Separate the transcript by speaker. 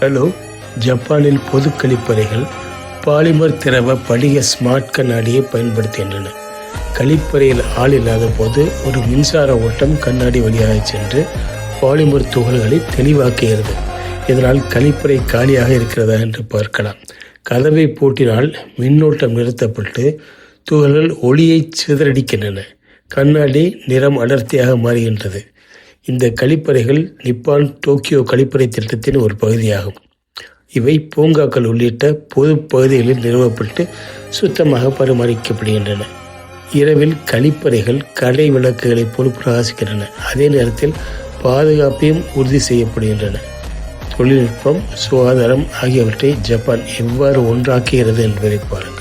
Speaker 1: Hello ஜப்பானில் பொது கழிப்பறைகள் பாலிமர் திரவ படிக ஸ்மார்ட் கண்ணாடியை பயன்படுத்துகின்றன. கழிப்பறையில் ஆள் இல்லாத போது ஒரு மின்சார ஓட்டம் கண்ணாடி வழியாக சென்று பாலிமர் துகள்களை தெளிவாக்குகிறது. இதனால் கழிப்பறை காலியாக இருக்கிறதா என்று பார்க்கலாம். கதவை பூட்டினால் மின்னோட்டம் நிறுத்தப்பட்டு துகள்கள் ஒளியை சிதறடிக்கின்றன. கண்ணாடி நிறம் அடர்த்தியாக மாறுகின்றது. இந்த கழிப்பறைகள் நிப்பான் டோக்கியோ கழிப்பறை திட்டத்தின் ஒரு பகுதியாகும். இவை பூங்காக்கள் உள்ளிட்ட பொது பகுதிகளில் நிறுவப்பட்டு சுத்தமாக பரிமாறிக்கப்படுகின்றன. இரவில் கழிப்பறைகள் கடை விளக்குகளைப் போல் பிரகாசிக்கின்றன. அதே நேரத்தில் பாதுகாப்பையும் உறுதி செய்யப்படுகின்றன. தொழில்நுட்பம் சுகாதாரம் ஆகியவற்றை ஜப்பான் எவ்வாறு ஒன்றாக்குகிறது என்பதை பாருங்கள்.